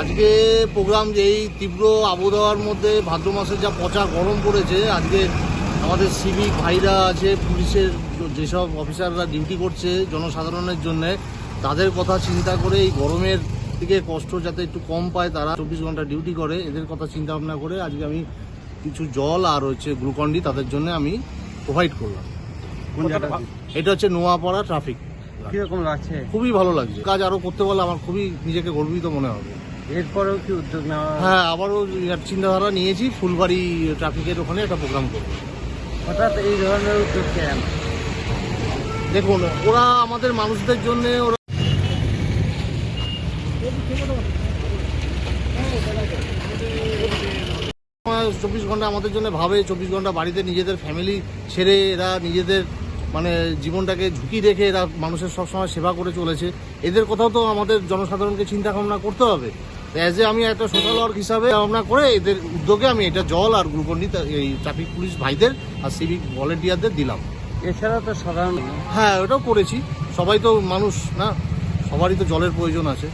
আজকে প্রোগ্রাম যে এই তীব্র আবহাওয়ার মধ্যে ভাদ্র মাসের যা পচা গরম পড়েছে আজকে আমাদের সিভিক ভাইরা আছে পুলিশের যেসব অফিসাররা ডিউটি করছে জনসাধারণের জন্য তাদের কথা চিন্তা করে এই গরমের থেকে কষ্ট যাতে একটু কম পায় তারা চব্বিশ ঘণ্টা ডিউটি করে এদের কথা চিন্তা ভাবনা করে আজকে আমি কিছু জল আর হচ্ছে গ্লুকন্ডি তাদের জন্য আমি প্রোভাইড করলাম। এটা হচ্ছে নোয়াপাড়া ট্রাফিক কীরকম লাগছে? খুবই ভালো লাগছে। কাজ আরও করতে পারলে আমার খুবই নিজেকে গর্বিত মনে হবে। এরপরেও কি উদ্যোগ নেওয়া হ্যাঁ? আবারও চিন্তাধারা নিয়েছি ফুলবাড়ি ট্রাফিকের ওখানে একটা প্রোগ্রাম করব। হঠাৎ এই ধরনের উদ্যোগ কেন দেখুন ওরা আমাদের মানুষদের জন্য ওরা চব্বিশ ঘণ্টা আমাদের জন্য ভাবে চব্বিশ ঘণ্টা বাড়িতে নিজেদের ফ্যামিলি ছেড়ে এরা নিজেদের মানে জীবনটাকে ঝুঁকি রেখে এরা মানুষের সবসময় সেবা করে চলেছে। এদের কথাও তো আমাদের জনসাধারণকে চিন্তা ভাবনা করতে হবে। অ্যাজ এ আমি একটা সোশ্যাল ওয়ার্ক হিসাবে ভাবনা করে এদের উদ্যোগে আমি এটা জল আর গ্লুকন্ডি এই ট্রাফিক পুলিশ ভাইদের আর সিভিক ভলেন্টিয়ারদের দিলাম। এছাড়া তো সাধারণ হ্যাঁ ওটাও করেছি। সবাই তো মানুষ না? সবারই তো জলের প্রয়োজন আছে।